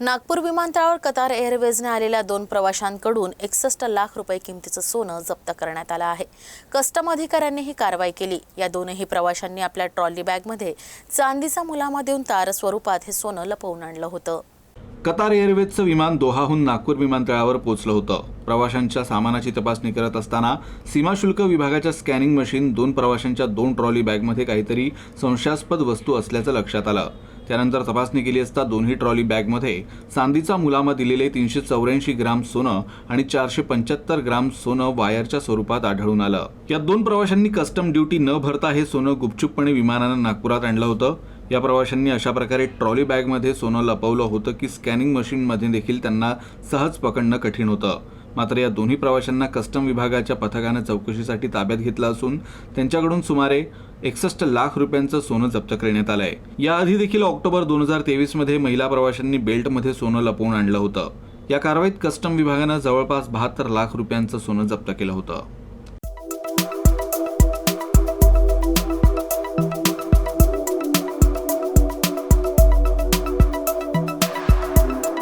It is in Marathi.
नागपूर विमानतळावर कतार एअरवेजने आलेल्या दोन प्रवाशांकडून एकसष्ट लाख रुपये किमतीचं सोनं जप्त करण्यात आलं आहे. कस्टम अधिकाऱ्यांनी ही कारवाई केली. या दोनही प्रवाशांनी आपल्या ट्रॉली बॅगमध्ये चांदीचा मुलामा देऊन तार स्वरूपात हे सोनं लपवून आणलं होतं. कतार एअरवेजचं विमान दोहाहून नागपूर विमानतळावर पोहोचलं होतं. प्रवाशांच्या सामानाची तपासणी करत असताना सीमाशुल्क विभागाच्या स्कॅनिंग मशीन दोन प्रवाशांच्या दोन ट्रॉली बॅगमध्ये काहीतरी संशयास्पद वस्तू असल्याचं लक्षात आलं. त्यानंतर तपासणी केली असता दोन्ही ट्रॉली बॅगमध्ये चांदीचा मुलामा दिलेले तीनशे चौऱ्याऐंशी ग्राम सोनं आणि चारशे पंच्याहत्तर ग्राम सोनं वायरच्या स्वरूपात आढळून आलं. या दोन प्रवाशांनी कस्टम ड्युटी न भरता हे सोनं गुपचूपपणे विमानानं नागपुरात आणलं होतं. या प्रवाशांनी अशा प्रकारे ट्रॉली बॅगमध्ये सोनं लपवलं होतं की स्कॅनिंग मशीनमध्ये देखील त्यांना सहज पकडणं कठीण होतं. मात्र या दोन्ही प्रवाशांना कस्टम विभागाच्या पथकानं चौकशीसाठी ताब्यात घेतलं असून त्यांच्याकडून सुमारे एकसष्ट लाख रुपयांचं सोनं जप्त करण्यात आलं आहे याआधी देखील ऑक्टोबर दोन हजार तेवीसमध्ये महिला प्रवाशांनी बेल्टमध्ये सोनं लपवून आणलं होतं. या कारवाईत कस्टम विभागानं जवळपास बहात्तर लाख रुपयांचं सोनं जप्त केलं होतं.